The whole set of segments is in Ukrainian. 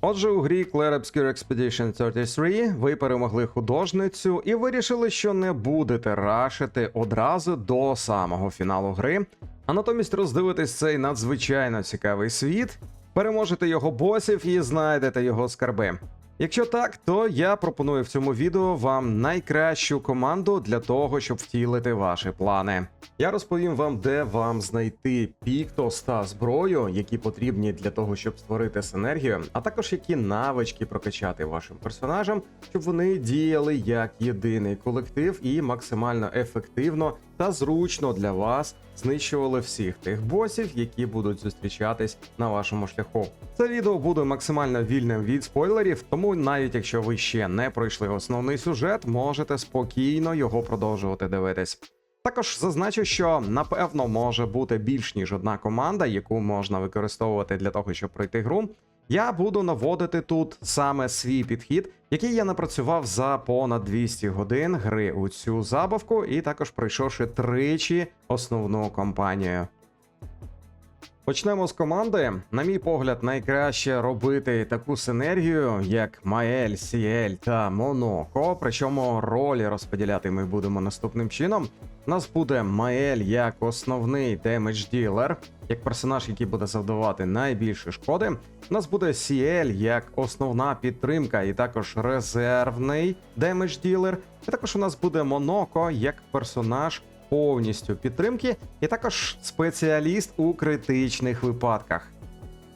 Отже, у грі Clair Obscure Expedition 33 ви перемогли художницю і вирішили, що не будете рашити одразу до самого фіналу гри, а натомість роздивитесь цей надзвичайно цікавий світ, переможете його босів і знайдете його скарби. Якщо так, то я пропоную в цьому відео вам найкращу команду для того, щоб втілити ваші плани. Я розповім вам, де вам знайти піктос та зброю, які потрібні для того, щоб створити синергію, а також які навички прокачати вашим персонажам, щоб вони діяли як єдиний колектив і максимально ефективно та зручно для вас знищували всіх тих босів, які будуть зустрічатись на вашому шляху. Це відео буде максимально вільним від спойлерів, тому навіть якщо ви ще не пройшли основний сюжет, можете спокійно його продовжувати дивитись. Також зазначу, що напевно може бути більш ніж одна команда, яку можна використовувати для того, щоб пройти гру. Я буду наводити тут саме свій підхід, який я напрацював за понад 200 годин гри у цю забавку, і також пройшовши тричі основну кампанію. Почнемо з команди. На мій погляд, найкраще робити таку синергію, як Маель, Сіель та Моноко. Причому ролі розподіляти ми будемо наступним чином. У нас буде Маель як основний демедж ділер, як персонаж, який буде завдавати найбільше шкоди. У нас буде Сіель як основна підтримка, і також резервний демедж ділер. І також у нас буде Моноко як персонаж повністю підтримки, і також спеціаліст у критичних випадках.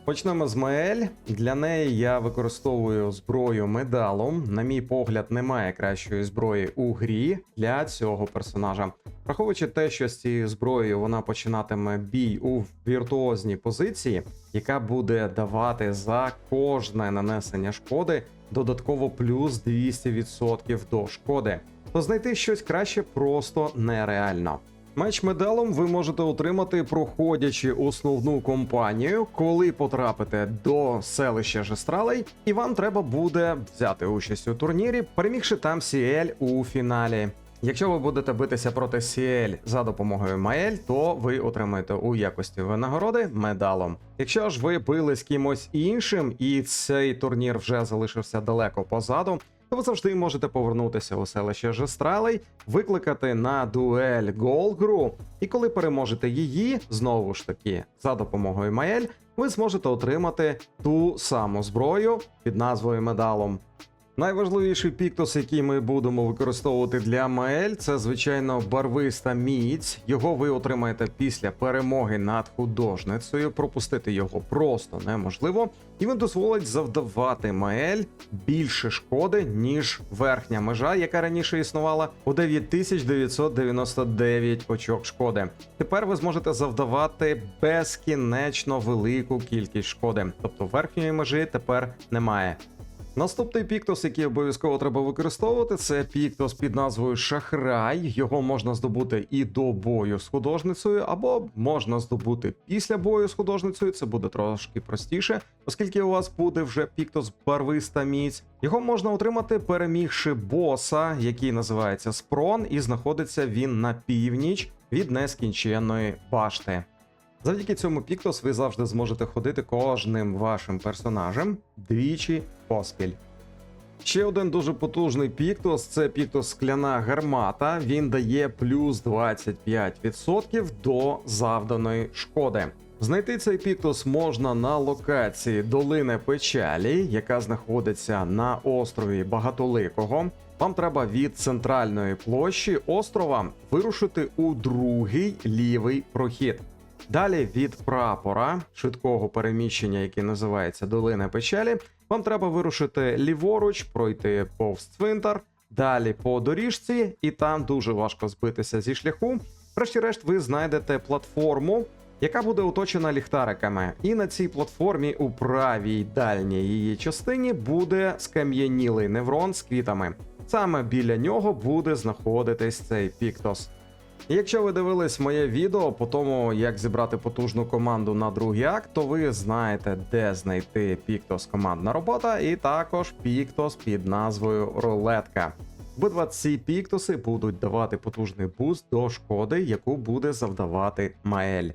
Почнемо з Маель. Для неї я використовую зброю медалом. На мій погляд, немає кращої зброї у грі для цього персонажа. Враховуючи те, що з цією зброєю вона починатиме бій у віртуозній позиції, яка буде давати за кожне нанесення шкоди додатково плюс 200% до шкоди, то знайти щось краще просто нереально. Меч медалом ви можете отримати, проходячи основну компанію, коли потрапите до селища Жестралей, і вам треба буде взяти участь у турнірі, перемігши там Сіель у фіналі. Якщо ви будете битися проти Сіель за допомогою Маель, то ви отримаєте у якості винагороди медалом. Якщо ж ви били з кимось іншим, і цей турнір вже залишився далеко позаду, то ви завжди можете повернутися у селище Жестралей, викликати на дуель Голгру, і коли переможете її, знову ж таки, за допомогою Маель, ви зможете отримати ту саму зброю під назвою медалом. Найважливіший піктос, який ми будемо використовувати для Маель, це звичайно барвиста міць. Його ви отримаєте після перемоги над художницею. Пропустити його просто неможливо, і він дозволить завдавати Маель більше шкоди, ніж верхня межа, яка раніше існувала у 9999 очок шкоди. Тепер ви зможете завдавати безкінечно велику кількість шкоди, тобто верхньої межі тепер немає. Наступний піктос, який обов'язково треба використовувати, це піктос під назвою Шахрай. Його можна здобути і до бою з художницею, або можна здобути після бою з художницею. Це буде трошки простіше, оскільки у вас буде вже піктос барвиста міць. Його можна отримати, перемігши боса, який називається Спрон, і знаходиться він на північ від нескінченної башти. Завдяки цьому Піктос ви завжди зможете ходити кожним вашим персонажем двічі поспіль. Ще один дуже потужний Піктос це Піктос скляна гармата. Він дає плюс 25% до завданої шкоди. Знайти цей Піктос можна на локації Долини Печалі, яка знаходиться на острові Багатоликого. Вам треба від центральної площі острова вирушити у другий лівий прохід. Далі від прапора швидкого переміщення, який називається Долина Печалі, вам треба вирушити ліворуч, пройти повз цвинтар, далі по доріжці, і там дуже важко збитися зі шляху. Врешті-решт, ви знайдете платформу, яка буде оточена ліхтариками. І на цій платформі у правій дальній її частині буде скам'янілий неврон з квітами. Саме біля нього буде знаходитись цей піктос. Якщо ви дивились моє відео по тому, як зібрати потужну команду на другий акт, то ви знаєте, де знайти Піктос командна робота, і також Піктос під назвою Рулетка. Обидва ці піктоси будуть давати потужний буст до шкоди, яку буде завдавати Маель.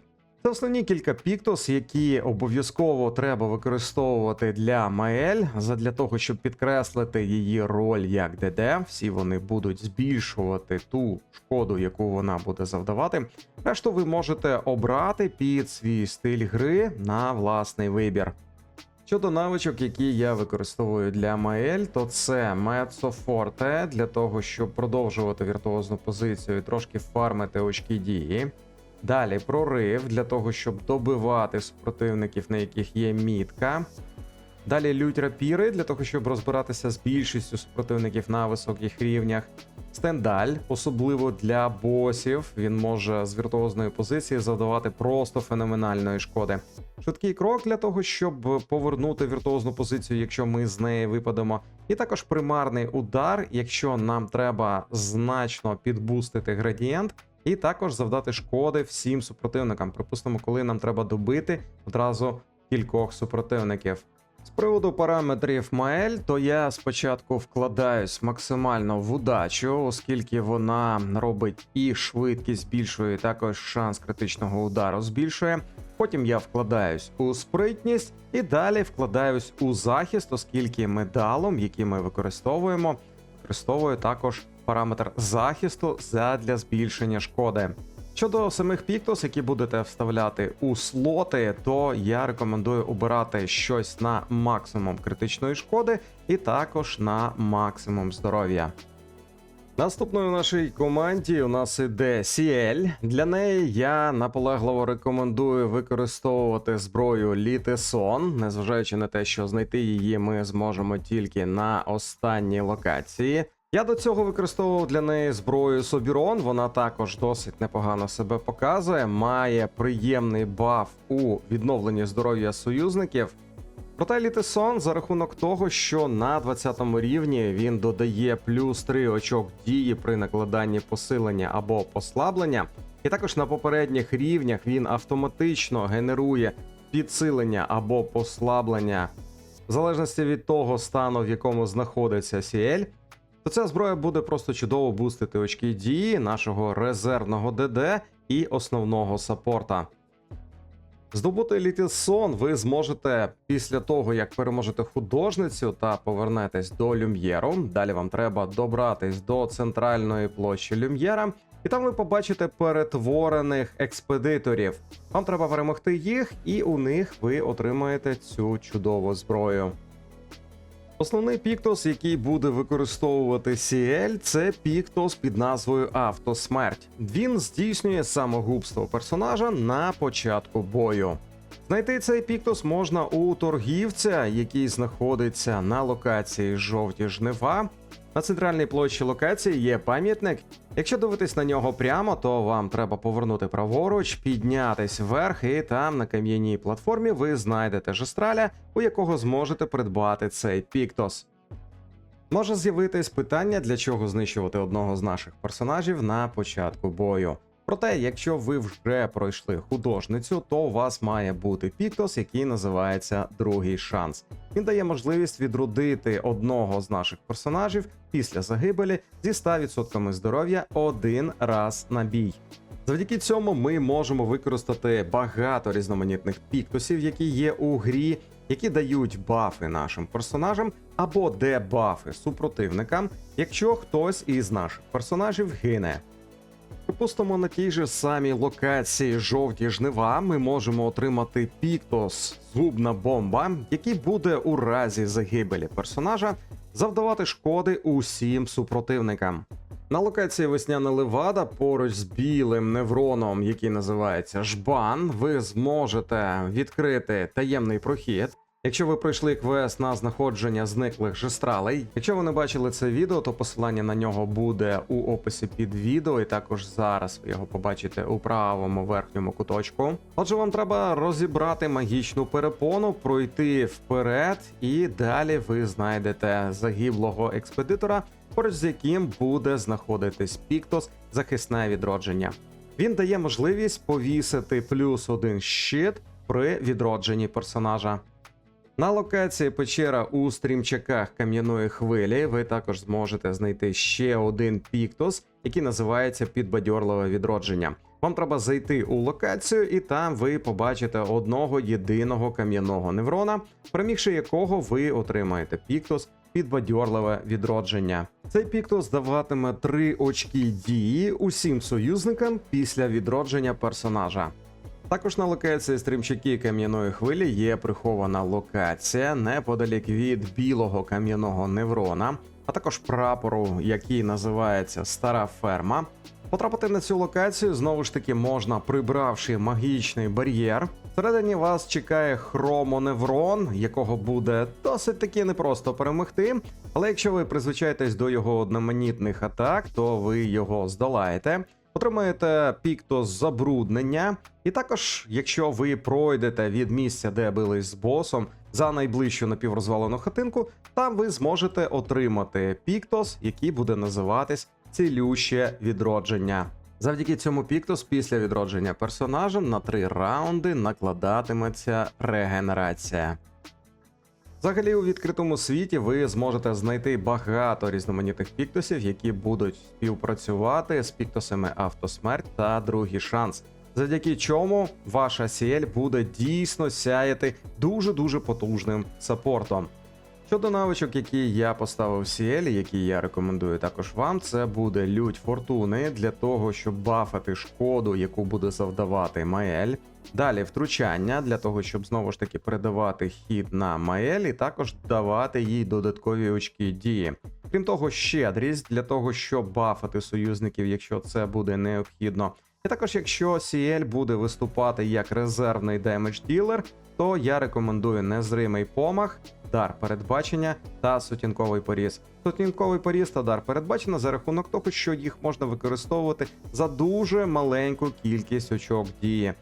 Це основні кілька піктос, які обов'язково треба використовувати для Маель, задля того, щоб підкреслити її роль як ДД. Всі вони будуть збільшувати ту шкоду, яку вона буде завдавати. Решту ви можете обрати під свій стиль гри на власний вибір. Щодо навичок, які я використовую для Маель, то це Мецо для того, щоб продовжувати віртуозну позицію і трошки фармити очки дії. Далі прорив для того, щоб добивати супротивників, на яких є мітка. Далі лють рапіри для того, щоб розбиратися з більшістю супротивників на високих рівнях. Стендаль, особливо для босів, він може з віртуозної позиції завдавати просто феноменальної шкоди. Швидкий крок для того, щоб повернути віртуозну позицію, якщо ми з неї випадемо. І також примарний удар, якщо нам треба значно підбустити градієнт, і також завдати шкоди всім супротивникам. Припустимо, коли нам треба добити одразу кількох супротивників. З приводу параметрів Маель, то я спочатку вкладаюсь максимально в удачу, оскільки вона робить і швидкість збільшує, і також шанс критичного удару збільшує. Потім я вкладаюсь у спритність і далі вкладаюсь у захист, оскільки медалом, який ми використовуємо, використовую також параметр захисту задля збільшення шкоди. Щодо самих піктос, які будете вставляти у слоти, то я рекомендую обирати щось на максимум критичної шкоди і також на максимум здоров'я. Наступною нашій команді у нас іде Сіель. Для неї я наполегливо рекомендую використовувати зброю Літесон, незважаючи на те, що знайти її ми зможемо тільки на останній локації. Я до цього використовував для неї зброю Собірон. Вона також досить непогано себе показує, має приємний баф у відновленні здоров'я союзників. Проте Літесон за рахунок того, що на 20 рівні він додає плюс 3 очок дії при накладанні посилення або послаблення, і також на попередніх рівнях він автоматично генерує підсилення або послаблення, в залежності від того стану, в якому знаходиться Сіель, то ця зброя буде просто чудово бустити очки дії нашого резервного ДД і основного саппорта. Здобути Little Son ви зможете після того, як переможете художницю та повернетесь до Люм'єру. Далі вам треба добратись до центральної площі Люм'єра, і там ви побачите перетворених експедиторів. Вам треба перемогти їх, і у них ви отримаєте цю чудову зброю. Основний піктос, який буде використовувати CL, це піктос під назвою Автосмерть. Він здійснює самогубство персонажа на початку бою. Знайти цей піктос можна у торгівця, який знаходиться на локації жовті жнива. На центральній площі локації є пам'ятник. Якщо дивитись на нього прямо, то вам треба повернути праворуч, піднятись вверх, і там на кам'яній платформі ви знайдете жестраля, у якого зможете придбати цей піктос. Може з'явитись питання, для чого знищувати одного з наших персонажів на початку бою. Проте, якщо ви вже пройшли художницю, то у вас має бути піктос, який називається Другий шанс. Він дає можливість відродити одного з наших персонажів після загибелі зі 100% здоров'я один раз на бій. Завдяки цьому ми можемо використати багато різноманітних піктосів, які є у грі, які дають бафи нашим персонажам або дебафи супротивникам, якщо хтось із наших персонажів гине. Припустимо, на тій же самій локації жовті жнива ми можемо отримати піктос згубна бомба, який буде у разі загибелі персонажа завдавати шкоди усім супротивникам. На локації Весняна Левада поруч з білим невроном, який називається Жбан, ви зможете відкрити таємний прохід. Якщо ви пройшли квест на знаходження зниклих жестралей, якщо ви не бачили це відео, то посилання на нього буде у описі під відео, і також зараз ви його побачите у правому верхньому куточку. Отже, вам треба розібрати магічну перепону, пройти вперед, і далі ви знайдете загиблого експедитора, поруч з яким буде знаходитись Піктос, захисне відродження. Він дає можливість повісити плюс один щит при відродженні персонажа. На локації печера у стрімчаках кам'яної хвилі ви також зможете знайти ще один піктос, який називається підбадьорливе відродження. Вам треба зайти у локацію, і там ви побачите одного єдиного кам'яного неврона, перемігши якого ви отримаєте піктус підбадьорливе відродження. Цей піктус даватиме 3 очки дії усім союзникам після відродження персонажа. Також на локації стрімчаки кам'яної хвилі є прихована локація неподалік від білого кам'яного неврона, а також прапору, який називається Стара ферма. Потрапити на цю локацію знову ж таки можна, прибравши магічний бар'єр. Всередині вас чекає хромоневрон, якого буде досить таки непросто перемогти. Але якщо ви призвичаєтесь до його одноманітних атак, то ви його здолаєте. Отримаєте піктос забруднення, і також, якщо ви пройдете від місця, де бились з босом, за найближчу напіврозвалену хатинку, там ви зможете отримати піктос, який буде називатись цілюще відродження. Завдяки цьому піктос після відродження персонажа на три раунди накладатиметься регенерація. Взагалі, у відкритому світі ви зможете знайти багато різноманітних піктосів, які будуть співпрацювати з піктосами автосмерть та другий шанс, завдяки чому ваша CL буде дійсно сяяти дуже дуже потужним саппортом. Щодо навичок, які я поставив в Сіелі, які я рекомендую також вам, це буде лють фортуни для того, щоб бафати шкоду, яку буде завдавати Маель. Далі втручання для того, щоб знову ж таки передавати хід на Маель і також давати їй додаткові очки дії. Крім того, щедрість для того, щоб бафати союзників, якщо це буде необхідно. І також, якщо Сіель буде виступати як резервний демедж ділер, то я рекомендую незримий помах, дар передбачення та сутінковий поріз. Сутінковий поріз та дар передбачено за рахунок того, що їх можна використовувати за дуже маленьку кількість очок дії.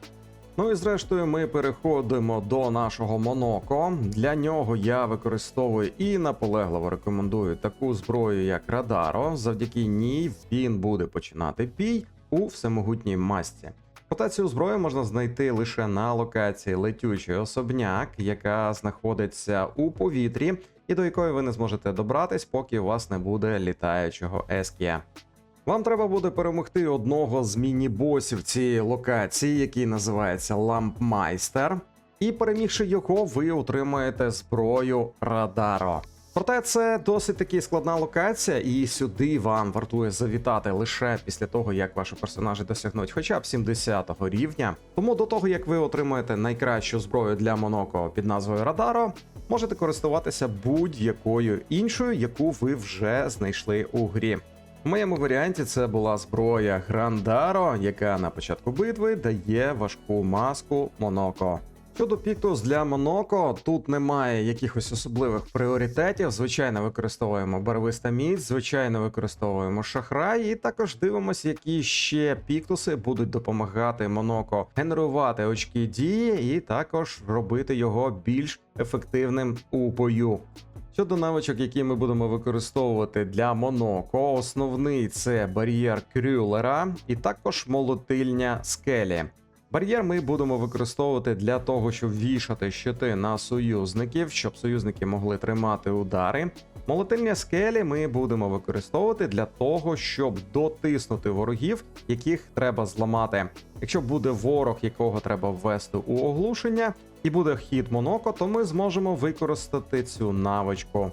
Ну і зрештою, ми переходимо до нашого Моноко. Для нього я використовую і наполегливо рекомендую таку зброю, як Радаро. Завдяки ній він буде починати бій у всемогутній масті. Проте цю зброю можна знайти лише на локації летючий особняк, яка знаходиться у повітрі, і до якої ви не зможете добратись, поки у вас не буде літаючого ескія. Вам треба буде перемогти одного з міні-босів цієї локації, який називається Лампмайстер. І перемігши його, ви отримаєте зброю Радаро. Проте це досить таки складна локація, і сюди вам вартує завітати лише після того, як ваші персонажі досягнуть хоча б 70-го рівня. Тому до того, як ви отримаєте найкращу зброю для Моноко під назвою Радаро, можете користуватися будь-якою іншою, яку ви вже знайшли у грі. У моєму варіанті це була зброя Грандаро, яка на початку битви дає важку маску Моноко. Щодо Піктус для Моноко, тут немає якихось особливих пріоритетів. Звичайно, використовуємо барвиста міць, звичайно, використовуємо шахрай, і також дивимося, які ще піктуси будуть допомагати Моноко генерувати очки дії, і також робити його більш ефективним у бою. Щодо навичок, які ми будемо використовувати для Моноко, основний це бар'єр крюлера і також молотильня скелі. Бар'єр ми будемо використовувати для того, щоб вішати щити на союзників, щоб союзники могли тримати удари. Молотильня скелі ми будемо використовувати для того, щоб дотиснути ворогів, яких треба зламати. Якщо буде ворог, якого треба ввести у оглушення, і буде хід Моноко, то ми зможемо використати цю навичку.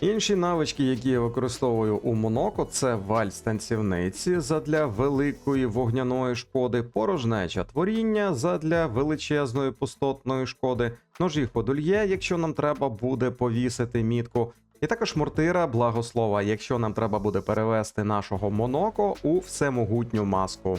Інші навички, які я використовую у Моноко, це вальс танцівниці задля великої вогняної шкоди, порожнеча творіння задля величезної пустотної шкоди, ножі ходульє, якщо нам треба буде повісити мітку. І також мортира благослова, якщо нам треба буде перевести нашого Моноко у всемогутню маску.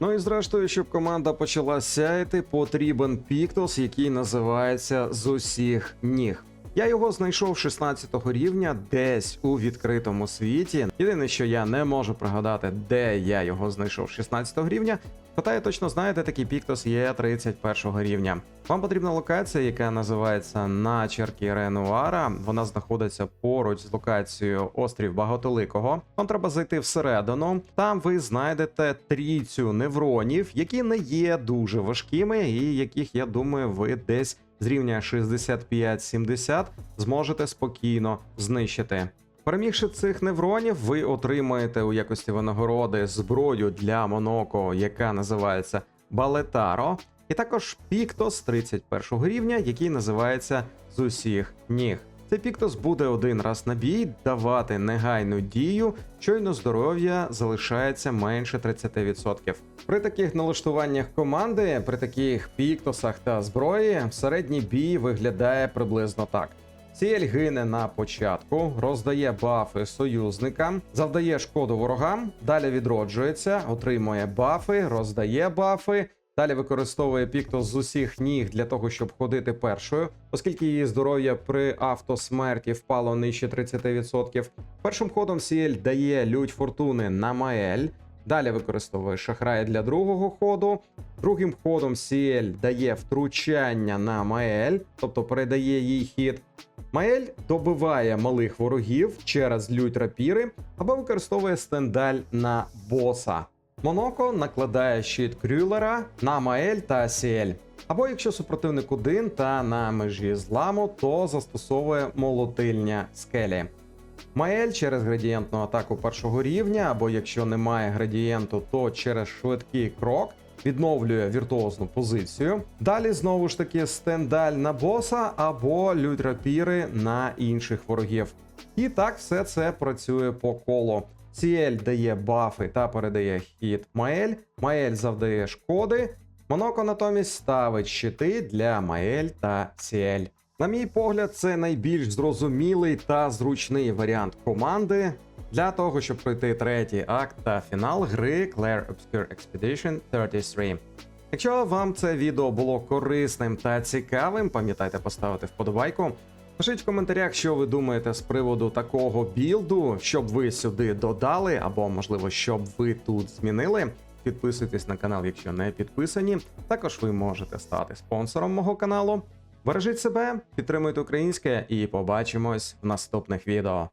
Ну і зрештою, щоб команда почала сяяти, потрібен піктос, який називається з усіх ніг. Я його знайшов 16 рівня десь у відкритому світі. Єдине, що я не можу пригадати, де я його знайшов 16 рівня. Хоча я точно знаю, де такий піктос є 31 рівня. Вам потрібна локація, яка називається Начерки Ренуара. Вона знаходиться поруч з локацією Острів Багатоликого. Вам треба зайти всередину. Там ви знайдете трійцю невронів, які не є дуже важкими, і яких я думаю, ви десь з рівня 65-70 зможете спокійно знищити. Перемігши цих невронів, ви отримаєте у якості винагороди зброю для Моноко, яка називається Балетаро, і також Піктос 31 рівня, який називається з усіх ніг. Цей Піктос буде один раз на бій давати негайну дію, щойно здоров'я залишається менше 30%. При таких налаштуваннях команди, при таких піктосах та зброї, середній бій виглядає приблизно так. Сіель гине на початку, роздає бафи союзникам, завдає шкоду ворогам, далі відроджується, отримує бафи, роздає бафи. Далі використовує Піктос з усіх ніг для того, щоб ходити першою, оскільки її здоров'я при автосмерті впало нижче 30%. Першим ходом Сіель дає лють фортуни на Маель. Далі використовує шахрая для другого ходу. Другим ходом Сіель дає втручання на Маель, тобто передає їй хід. Маель добиває малих ворогів через лють рапіри або використовує стендаль на боса. Моноко накладає щит Крюлера на Маель та Сіель. Або якщо супротивник один та на межі зламу, то застосовує молотильня скелі. Маель через градієнтну атаку першого рівня, або якщо немає градієнту, то через швидкий крок відновлює віртуозну позицію. Далі знову ж таки стендаль на боса або лють рапіри на інших ворогів. І так все це працює по колу. Сіель дає бафи та передає хід Маель. Маель завдає шкоди. Моноко натомість ставить щити для Маель та Сіель. На мій погляд, це найбільш зрозумілий та зручний варіант команди для того, щоб пройти третій акт та фінал гри Claire Obscure Expedition 33. Якщо вам це відео було корисним та цікавим, пам'ятайте поставити вподобайку. Пишіть в коментарях, що ви думаєте з приводу такого білду, щоб ви сюди додали, або можливо, щоб ви тут змінили. Підписуйтесь на канал, якщо не підписані. Також ви можете стати спонсором мого каналу. Бережіть себе, підтримуйте українське і побачимось в наступних відео.